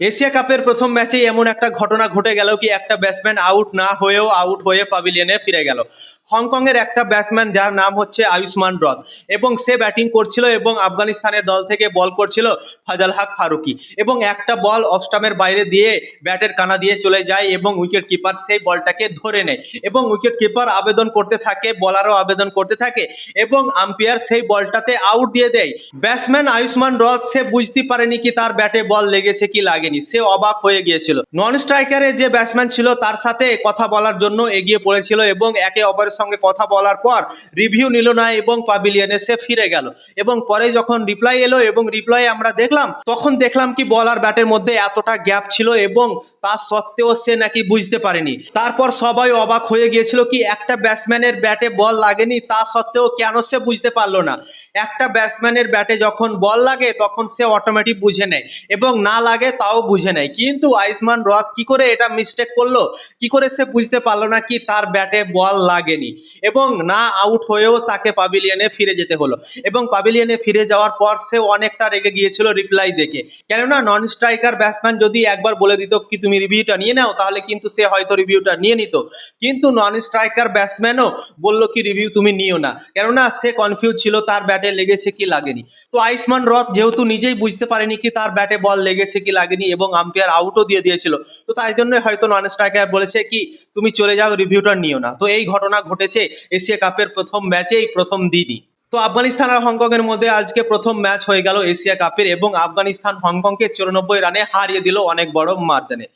Asia কাপের প্রথম ম্যাচেই এমন একটা ঘটনা ঘটে গেল কি একটা ব্যাটসম্যান আউট না হয়েও আউট হয়ে পাভিলিয়নে ফিরে গেল। হংকংয়ের একটা ব্যাটসম্যান যার নাম হচ্ছে আয়ুষ্মান রথ এবং সে ব্যাটিং করছিল এবং আফগানিস্তানের দল থেকে বল করছিল ফাজাল হক ফারুকি এবং একটা বল অফস্টামের বাইরে দিয়ে ব্যাটের কানা দিয়ে চলে যায় এবং উইকেট কিপার সেই বলটাকে ধরে নেয় এবং উইকেট কিপার আবেদন করতে থাকে বলারও আবেদন করতে থাকে এবং আম্পায়ার সেই বলটাতে আউট দিয়ে দেয়। ব্যাটসম্যান আয়ুষ্মান রথ সে বুঝতে পারেনি কি তার ব্যাটে বল লেগেছে কি লাগেনি। সে অবাক হয়ে গিয়েছিল। নন স্ট্রাইকারে যে ব্যাটসম্যান ছিল, তার সাথে কথা বলার জন্য এগিয়ে পড়েছিল এবং একে অপরের সঙ্গে কথা বলার পর রিভিউ নিল না এবং পাভিলিয়নে সে ফিরে গেল। এবং পরে যখন রিপ্লাই এলো এবং রিপ্লাই আমরা দেখলাম, তখন দেখলাম কি বল আর ব্যাটের মধ্যে এতটা গ্যাপ ছিল এবং তা সত্ত্বেও সে নাকি বুঝতে পারেনি। তারপর সবাই অবাক হয়ে গিয়েছিল কি একটা ব্যাটসম্যানের ব্যাটে বল লাগেনি, তা সত্ত্বেও কেন সে বুঝতে পারল না। একটা ব্যাটসম্যানের ব্যাটে যখন বল লাগে, তখন সে অটোমেটিক বুঝে নেয় এবং না লাগে তাও বুঝে নেয়। কিন্তু আয়ুষ্মান রথ কি করে এটা মিস্টেক করল? কি করে সে বুঝতে পারল না কি তার ব্যাটে বল লাগেনি? এবং না আউট হয়েও তাকে পাভিলিয়নে ফিরে যেতে হলো। এবং পাভিলিয়নে ফিরে যাওয়ার পর সে অনেকটা রেগে গিয়েছিল রিপ্লাই দেখে। কেননা নন স্ট্রাইকার ব্যাটসম্যান যদি একবার বলে দিত কি তুমি রিভিউটা নিয়ে নাও, তাহলে কিন্তু সে হয়তো রিভিউটা নিয়ে নিত। কিন্তু নন স্ট্রাইকার ব্যাটসম্যানও বলল কি রিভিউ তুমি নিও না। কেননা সে কনফিউজ ছিল তার ব্যাটে লেগেছে কি লাগেনি। তো আয়ুষ্মান রথ যেহেতু নিজেই বুঝতে পারেনি কি তার ব্যাটে বল লেগেছে কি লাগেনি এবং আম্পায়ার আউটও দিয়ে দিয়েছিল। তো তাই জন্য হয়তো নন স্ট্রাইকার বলেছে কি, তুমি চলে যাও রিভিউটার নিও না। তো এই ঘটনা ঘটেছে এশিয়া কাপের প্রথম ম্যাচেই প্রথম দিনই। তো আফগানিস্তান আর হংকংয়ের মধ্যে আজকে প্রথম ম্যাচ হয়ে গেল এশিয়া কাপের এবং আফগানিস্তান হংকংকে চুরানব্বই রানে হারিয়ে দিল অনেক বড় মার্জানে।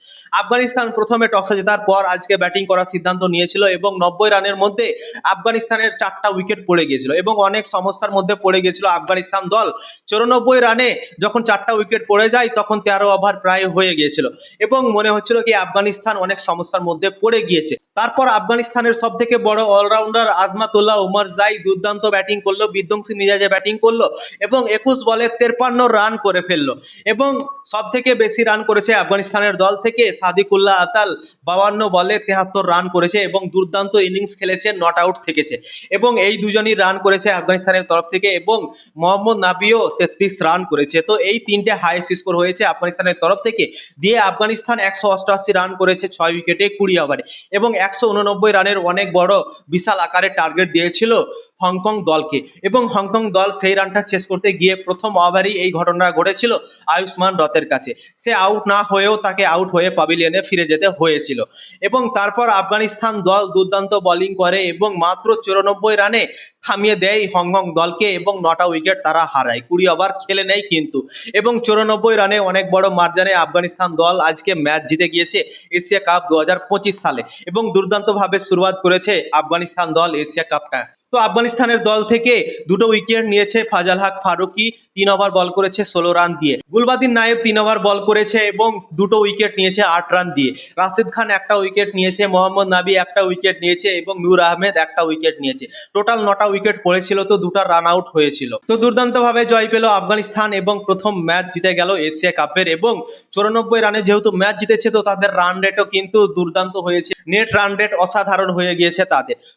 আফগানিস্তান প্রথমে টসে জেতার পর আজকে ব্যাটিং করার সিদ্ধান্ত নিয়েছিল এবং নব্বই রানের মধ্যে আফগানিস্তানের চারটা উইকেট পড়ে গিয়েছিল এবং অনেক সমস্যার মধ্যে পড়ে গিয়েছিল আফগানিস্তান দল। চুরানব্বই রানে যখন চারটা উইকেট পড়ে যায় তখন তেরো ওভার প্রায় হয়ে গিয়েছিল এবং মনে হচ্ছিল কি আফগানিস্তান অনেক সমস্যার মধ্যে পড়ে গিয়েছে। তারপর আফগানিস্তানের সব থেকে বড় অলরাউন্ডার আজমাতুল্লাহ উমর জাই দুর্দান্ত ব্যাটিং করল বিধ্বংসী মিজাজে ব্যাটিং করল এবং একুশ বলে তেরপান্ন রান করে ফেলল। এবং সব থেকে বেশি রান করেছে আফগানিস্তানের দল থেকে সাদিকুল্লাহ আতাল। বাবান্ন বলে তেহাত্তর রান করেছে এবং দুর্দান্ত ইনিংস খেলেছে, নট আউট থেকেছে। এবং এই দুজনই রান করেছে আফগানিস্তানের তরফ থেকে এবং মোহাম্মদ নাবিও তেত্রিশ রান করেছে। তো এই তিনটে হাইয়েস্ট স্কোর হয়েছে আফগানিস্তানের তরফ থেকে। দিয়ে আফগানিস্তান একশো অষ্টআশি রান করেছে ছয় উইকেটে কুড়ি ওভারে। এবং একশো উননব্বই রানের অনেক বড় বিশাল আকারের টার্গেট দিয়েছিল হংকং দলকে। এবং হংকং দল সেই রানটা শেষ করতে গিয়ে প্রথম ওভারই এই ঘটনা ঘটেছিল আয়ুষ্মান রথের কাছে। সে আউট না হয়েও তাকে আউট হয়ে পাভিলিয়নে ফিরে যেতে হয়েছিল। এবং তারপর আফগানিস্তান দল দুর্দান্ত বোলিং করে এবং মাত্র চুরানব্বই রানে থামিয়ে দেয় হংকং দলকে এবং নটা উইকেট তারা হারায়। কুড়ি ওভার খেলে নেয় কিন্তু। এবং চুরানব্বই রানে অনেক বড় মার্জানে আফগানিস্তান দল আজকে ম্যাচ জিতে গিয়েছে এশিয়া কাপ দু হাজার পঁচিশ সালে। এবং দুর্দান্তভাবে শুরুয়াত করেছে আফগানিস্তান দল এশিয়া কাপটা। তো আফগানিস্তানের দল থেকে দুটো উইকেট নিয়েছে ফাজাল হক ফারুকি, তিন ওভার বল করেছে ষোলো রান দিয়ে। গুলবাদিন নায়েব তিন ওভার বল করেছে এবং দুটো উইকেট নিয়েছে আট রান দিয়ে। রাশিদ খান একটা উইকেট নিয়েছে, মোহাম্মদ নাবি একটা উইকেট নিয়েছে এবং নূর আহমেদ একটা উইকেট নিয়েছে। টোটাল নটা উইকেট পড়েছিল তো দুটা রান আউট হয়েছিল। তো দুর্দান্তভাবে জয় পেল আফগানিস্তান এবং প্রথম ম্যাচ জিতে গেল এশিয়া কাপের এবং চুরানব্বই রানে যেহেতু ম্যাচ জিতেছে তো তাদের রান রেটও কিন্তু দুর্দান্ত হয়েছে। নেট রান রেট অসাধারণ হয়ে গিয়েছে তাদের।